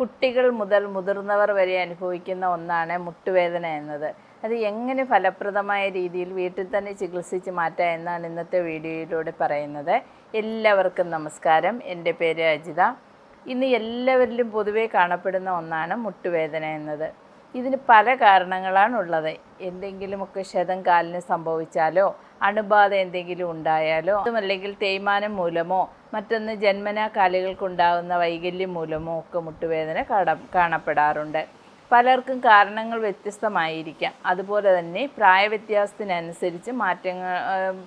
കുട്ടികൾ മുതൽ മുതിർന്നവർ വരെ അനുഭവിക്കുന്ന ഒന്നാണ് മുട്ടുവേദന എന്നത്. അത് എങ്ങനെ ഫലപ്രദമായ രീതിയിൽ വീട്ടിൽ തന്നെ ചികിത്സിച്ച് മാറ്റാം എന്നാണ് ഇന്നത്തെ വീഡിയോയിലൂടെ പറയുന്നത്. എല്ലാവർക്കും നമസ്കാരം. എന്റെ പേര് അജിത. ഇന്ന് എല്ലാവരിലും പൊതുവേ കാണപ്പെടുന്ന ഒന്നാണ് മുട്ടുവേദന എന്നത്. ഇതിന് പല കാരണങ്ങളാണ് ഉള്ളത്. എന്തെങ്കിലുമൊക്കെ ക്ഷതം കാലിന് സംഭവിച്ചാലോ അണുബാധ എന്തെങ്കിലും ഉണ്ടായാലോ അതുമല്ലെങ്കിൽ തേയ്മാനം മൂലമോ മറ്റൊന്ന് ജന്മനാ കാലുകൾക്കുണ്ടാകുന്ന വൈകല്യം മൂലമോ ഒക്കെ മുട്ടുവേദന കാണപ്പെടാറുണ്ട്. പലർക്കും കാരണങ്ങൾ വ്യത്യസ്തമായിരിക്കാം. അതുപോലെ തന്നെ പ്രായവ്യത്യാസത്തിനനുസരിച്ച് മാറ്റങ്ങൾ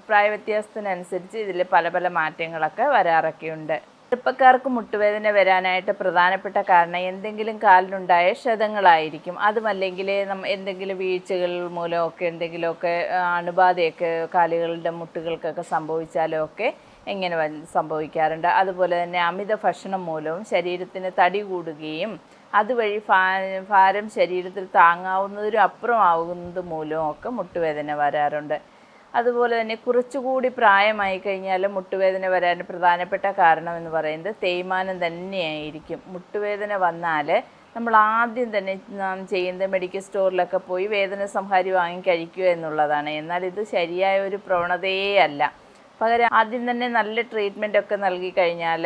പ്രായവ്യത്യാസത്തിനനുസരിച്ച് ഇതിൽ പല പല മാറ്റങ്ങളൊക്കെ വരാറൊക്കെയുണ്ട്. ചെറുപ്പക്കാർക്ക് മുട്ടുവേദന വരാനായിട്ട് പ്രധാനപ്പെട്ട കാരണം എന്തെങ്കിലും കാലിനുണ്ടായ ക്ഷതങ്ങളായിരിക്കും. അതുമല്ലെങ്കിൽ എന്തെങ്കിലും വീഴ്ചകൾ മൂലമൊക്കെ എന്തെങ്കിലുമൊക്കെ അണുബാധയൊക്കെ കാലുകളുടെ മുട്ടുകൾക്കൊക്കെ സംഭവിച്ചാലോ ഒക്കെ എങ്ങനെ വ- സംഭവിക്കാറുണ്ട്. അതുപോലെ തന്നെ അമിത ഭക്ഷണം മൂലവും ശരീരത്തിന് തടി കൂടുകയും അതുവഴി ഭാരം ശരീരത്തിൽ താങ്ങാവുന്നതിനും അപ്പുറമാവുന്നത് മൂലവും ഒക്കെ മുട്ടുവേദന വരാറുണ്ട്. അതുപോലെ തന്നെ കുറച്ചുകൂടി പ്രായമായി കഴിഞ്ഞാൽ മുട്ടുവേദന വരാൻ പ്രധാനപ്പെട്ട കാരണം എന്ന് പറയുന്നത് തേയ്മാനം തന്നെയായിരിക്കും. മുട്ടുവേദന വന്നാൽ നമ്മൾ ആദ്യം തന്നെ നാം ചെയ്യുന്ന മെഡിക്കൽ സ്റ്റോറിലൊക്കെ പോയി വേദന സംഹാരി വാങ്ങി കഴിക്കുക എന്നുള്ളതാണ്. എന്നാൽ ഇത് ശരിയായ ഒരു പ്രവണതയേ അല്ല. പകരം ആദ്യം തന്നെ നല്ല ട്രീറ്റ്മെന്റ് ഒക്കെ നൽകി കഴിഞ്ഞാൽ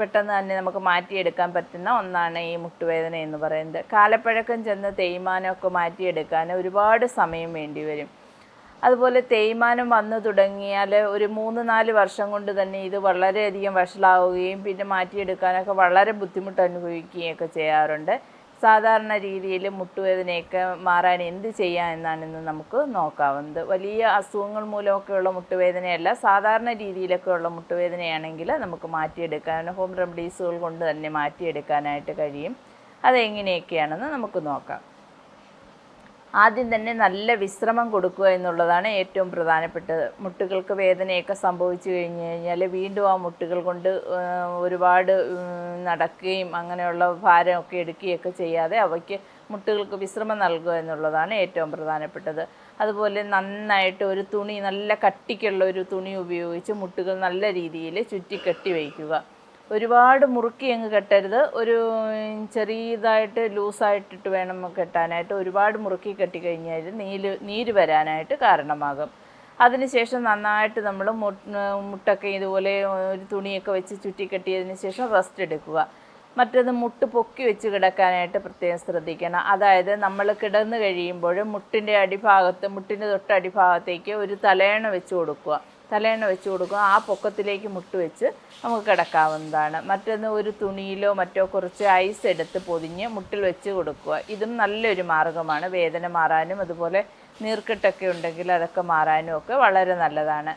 പെട്ടെന്ന് തന്നെ നമുക്ക് മാറ്റിയെടുക്കാൻ പറ്റുന്ന ഒന്നാണ് ഈ മുട്ടുവേദന എന്ന് പറയുന്നത്. കാലപ്പഴക്കം ചെന്ന് തേയ്മാനമൊക്കെ മാറ്റിയെടുക്കാൻ ഒരുപാട് സമയം വേണ്ടി വരും. അതുപോലെ തേയ്മാനം വന്നു തുടങ്ങിയാൽ ഒരു മൂന്ന് നാല് വർഷം കൊണ്ട് തന്നെ ഇത് വളരെയധികം വഷളാവുകയും പിന്നെ മാറ്റിയെടുക്കാനൊക്കെ വളരെ ബുദ്ധിമുട്ട് അനുഭവിക്കുകയൊക്കെ ചെയ്യാറുണ്ട്. സാധാരണ രീതിയിൽ മുട്ടുവേദനയൊക്കെ മാറാൻ എന്ത് ചെയ്യാം എന്നാണ് ഇന്ന് നമുക്ക് നോക്കാവുന്നത്. വലിയ അസുഖങ്ങൾ മൂലമൊക്കെയുള്ള മുട്ടുവേദനയല്ല സാധാരണ രീതിയിലൊക്കെ ഉള്ള മുട്ടുവേദനയാണെങ്കിൽ നമുക്ക് മാറ്റിയെടുക്കാൻ ഹോം റെമഡീസുകൾ കൊണ്ട് തന്നെ മാറ്റിയെടുക്കാനായിട്ട് കഴിയും. അതെങ്ങനെയൊക്കെയാണെന്ന് നമുക്ക് നോക്കാം. ആദ്യം തന്നെ നല്ല വിശ്രമം കൊടുക്കുക എന്നുള്ളതാണ് ഏറ്റവും പ്രധാനപ്പെട്ടത്. മുട്ടുകൾക്ക് വേദനയൊക്കെ സംഭവിച്ചു കഴിഞ്ഞ് കഴിഞ്ഞാൽ വീണ്ടും ആ മുട്ടുകൾ കൊണ്ട് ഒരുപാട് നടക്കുകയും അങ്ങനെയുള്ള ഭാരമൊക്കെ എടുക്കുകയൊക്കെ ചെയ്യാതെ അവയ്ക്ക് മുട്ടുകൾക്ക് വിശ്രമം നൽകുക എന്നുള്ളതാണ് ഏറ്റവും പ്രധാനപ്പെട്ടത്. അതുപോലെ നന്നായിട്ട് ഒരു തുണി നല്ല കട്ടിക്കുള്ള ഒരു തുണി ഉപയോഗിച്ച് മുട്ടുകൾ നല്ല രീതിയിൽ ചുറ്റി കെട്ടി വയ്ക്കുക. ഒരുപാട് മുറുക്കി അങ്ങ് കെട്ടരുത്. ഒരു ചെറിയതായിട്ട് ലൂസായിട്ടിട്ട് വേണം കെട്ടാനായിട്ട്. ഒരുപാട് മുറുക്കി കെട്ടി കഴിഞ്ഞാൽ നീര് നീര് വരാനായിട്ട് കാരണമാകും. അതിനുശേഷം നന്നായിട്ട് നമ്മൾ മുട്ടൊക്കെ ഇതുപോലെ ഒരു തുണിയൊക്കെ വെച്ച് ചുറ്റി കെട്ടിയതിന് ശേഷം റെസ്റ്റ് എടുക്കുക. മറ്റത് മുട്ട് പൊക്കി വെച്ച് കിടക്കാനായിട്ട് പ്രത്യേകം ശ്രദ്ധിക്കണം. അതായത് നമ്മൾ കിടന്ന് കഴിയുമ്പോൾ മുട്ടിന്റെ അടിഭാഗത്ത് മുട്ടിന്റെ തൊട്ട് അടിഭാഗത്തേക്ക് ഒരു തലയണ വെച്ച് കൊടുക്കുക. തലയണ വെച്ച് കൊടുക്കുക ആ പൊക്കത്തിലേക്ക് മുട്ട് വെച്ച് നമുക്ക് കിടക്കാവുന്നതാണ്. മറ്റൊന്ന് ഒരു തുണിയിലോ മറ്റോ കുറച്ച് ഐസ് എടുത്ത് പൊതിഞ്ഞ് മുട്ടിൽ വെച്ച് കൊടുക്കുക. ഇതും നല്ലൊരു മാർഗമാണ് വേദന മാറാനും അതുപോലെ നീർക്കെട്ടൊക്കെ ഉണ്ടെങ്കിൽ അതൊക്കെ മാറാനും ഒക്കെ വളരെ നല്ലതാണ്.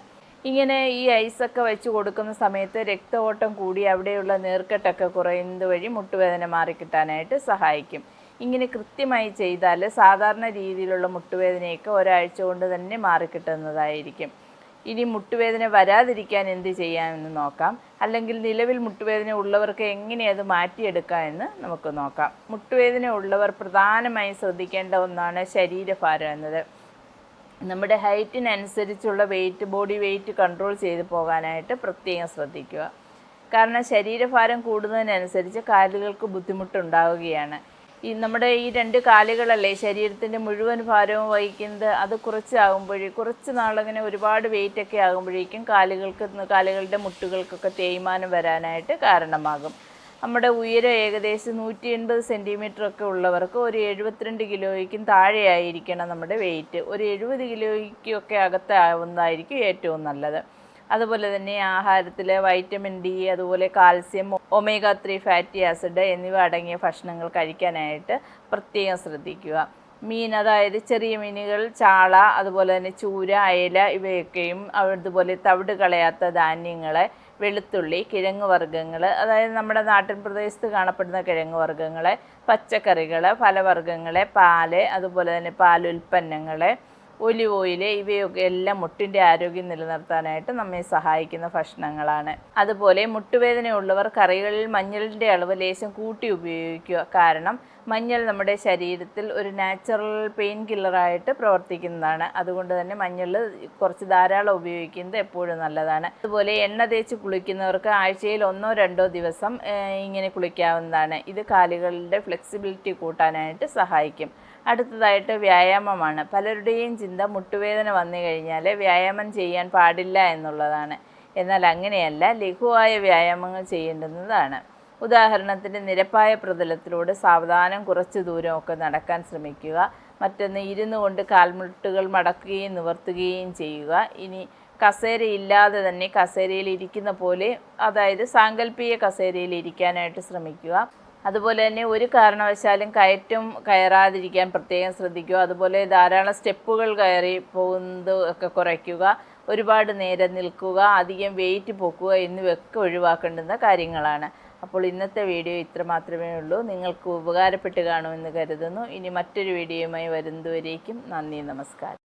ഇങ്ങനെ ഈ ഐസൊക്കെ വെച്ച് കൊടുക്കുന്ന സമയത്ത് രക്തഓട്ടം കൂടി അവിടെയുള്ള നീർക്കെട്ടൊക്കെ കുറയുന്നത് വഴി മുട്ടുവേദന മാറിക്കിട്ടാനായിട്ട് സഹായിക്കും. ഇങ്ങനെ കൃത്യമായി ചെയ്താൽ സാധാരണ രീതിയിലുള്ള മുട്ടുവേദനയൊക്കെ ഒരാഴ്ച കൊണ്ട് തന്നെ മാറിക്കിട്ടുന്നതായിരിക്കും. ഇനി മുട്ടുവേദന വരാതിരിക്കാൻ എന്ത് ചെയ്യാമെന്ന് നോക്കാം. അല്ലെങ്കിൽ നിലവിൽ മുട്ടുവേദന ഉള്ളവർക്ക് എങ്ങനെ അത് മാറ്റിയെടുക്കാം എന്ന് നമുക്ക് നോക്കാം. മുട്ടുവേദന ഉള്ളവർ പ്രധാനമായും ശ്രദ്ധിക്കേണ്ട ഒന്നാണ് ശരീരഭാരം എന്നത്. നമ്മുടെ ഹൈറ്റിനനുസരിച്ചുള്ള വെയിറ്റ് ബോഡി വെയിറ്റ് കൺട്രോൾ ചെയ്ത് പോകാനായിട്ട് പ്രത്യേകം ശ്രദ്ധിക്കുക. കാരണം ശരീരഭാരം കൂടുന്നതിനനുസരിച്ച് കാലുകൾക്ക് ബുദ്ധിമുട്ടുണ്ടാവുകയാണ്. ഈ നമ്മുടെ ഈ രണ്ട് കാലുകളല്ലേ ശരീരത്തിന്റെ മുഴുവൻ ഭാരവും വഹിക്കുന്നത് അത് കുറച്ചാകുമ്പോഴേ കുറച്ച് നാളങ്ങനെ ഒരുപാട് വെയിറ്റ് ഒക്കെ ആകുമ്പോഴേക്കും കാലുകൾക്ക് കാലുകളുടെ മുട്ടുകൾക്കൊക്കെ തേയ്മാനം വരാനായിട്ട് കാരണമാകും. നമ്മുടെ ഉയരം ഏകദേശം നൂറ്റി എൺപത് സെന്റിമീറ്റർ ഒക്കെ ഉള്ളവർക്ക് ഒരു എഴുപത്തിരണ്ട് കിലോയ്ക്കും താഴെയായിരിക്കണം നമ്മുടെ വെയിറ്റ് ഒരു എഴുപത് കിലോയ്ക്കൊക്കെ അകത്താവുന്നതായിരിക്കും ഏറ്റവും നല്ലത്. അതുപോലെ തന്നെ ആഹാരത്തിൽ വൈറ്റമിൻ ഡി അതുപോലെ calcium omega three fatty acid എന്നിവ അടങ്ങിയ ഭക്ഷണങ്ങൾ കഴിക്കാനായിട്ട് പ്രത്യേകം ശ്രദ്ധിക്കുക. മീൻ അതായത് ചെറിയ മീനുകൾ ചാള അതുപോലെ തന്നെ ചൂര അയല ഇവയൊക്കെയും അതുപോലെ തവിട് കളയാത്ത ധാന്യങ്ങൾ വെളുത്തുള്ളി കിഴങ്ങ് വർഗങ്ങൾ അതായത് നമ്മുടെ നാട്ടിൻ പ്രദേശത്ത് കാണപ്പെടുന്ന കിഴങ്ങ് വർഗങ്ങൾ പച്ചക്കറികൾ ഫലവർഗങ്ങൾ പാൽ അതുപോലെ തന്നെ പാലുൽപ്പന്നങ്ങൾ ഒലിവ് ഓയിൽ ഇവയൊക്കെ എല്ലാം മുട്ടിന്റെ ആരോഗ്യം നിലനിർത്താനായിട്ട് നമ്മെ സഹായിക്കുന്ന ഭക്ഷണങ്ങളാണ്. അതുപോലെ മുട്ടുവേദനയുള്ളവർ കറികളിൽ മഞ്ഞളിന്റെ അളവ് ലേശം കൂട്ടി ഉപയോഗിക്കുക. കാരണം മഞ്ഞൾ നമ്മുടെ ശരീരത്തിൽ ഒരു നാച്ചുറൽ പെയിൻ കില്ലറായിട്ട് പ്രവർത്തിക്കുന്നതാണ്. അതുകൊണ്ട് തന്നെ മഞ്ഞൾ കുറച്ച് ധാരാളം ഉപയോഗിക്കുന്നത് എപ്പോഴും നല്ലതാണ്. അതുപോലെ എണ്ണ തേച്ച് കുളിക്കുന്നവർക്ക് ആഴ്ചയിൽ ഒന്നോ രണ്ടോ ദിവസം ഇങ്ങനെ കുളിക്കാവുന്നതാണ്. ഇത് കാലുകളുടെ ഫ്ലെക്സിബിലിറ്റി കൂട്ടാനായിട്ട് സഹായിക്കും. അടുത്തതായിട്ട് വ്യായാമമാണ്. പലരുടെയും ചിന്ത മുട്ടുവേദന വന്നു കഴിഞ്ഞാൽ വ്യായാമം ചെയ്യാൻ പാടില്ല എന്നുള്ളതാണ്. എന്നാൽ അങ്ങനെയല്ല ലഘുവായ വ്യായാമങ്ങൾ ചെയ്യേണ്ടുന്നതാണ്. ഉദാഹരണത്തിന് നിരപ്പായ പ്രതലത്തിലൂടെ സാവധാനം കുറച്ച് ദൂരമൊക്കെ നടക്കാൻ ശ്രമിക്കുക. മറ്റൊന്ന് ഇരുന്നു കൊണ്ട് കാൽമുട്ടുകൾ മടക്കുകയും നിവർത്തുകയും ചെയ്യുക. ഇനി കസേര ഇല്ലാതെ തന്നെ കസേരയിൽ ഇരിക്കുന്ന പോലെ അതായത് സാങ്കല്പിക കസേരയിൽ ഇരിക്കാനായിട്ട് ശ്രമിക്കുക. അതുപോലെ തന്നെ ഒരു കാരണവശാലും കയറ്റം കയറാതിരിക്കാൻ പ്രത്യേകം ശ്രദ്ധിക്കുക. അതുപോലെ ധാരാളം സ്റ്റെപ്പുകൾ കയറി പോകുന്നത് ഒക്കെ കുറയ്ക്കുക. ഒരുപാട് നേരം നിൽക്കുക അധികം വെയിറ്റ് പൊക്കുക എന്നിവയൊക്കെ ഒഴിവാക്കേണ്ടുന്ന കാര്യങ്ങളാണ്. അപ്പോൾ ഇന്നത്തെ വീഡിയോ ഇത്ര മാത്രമേ ഉള്ളൂ. നിങ്ങൾക്ക് ഉപകാരപ്പെട്ട് കാണുമെന്ന് കരുതുന്നു. ഇനി മറ്റൊരു വീഡിയോയുമായി വരുന്നതുവരേക്കും നന്ദി നമസ്കാരം.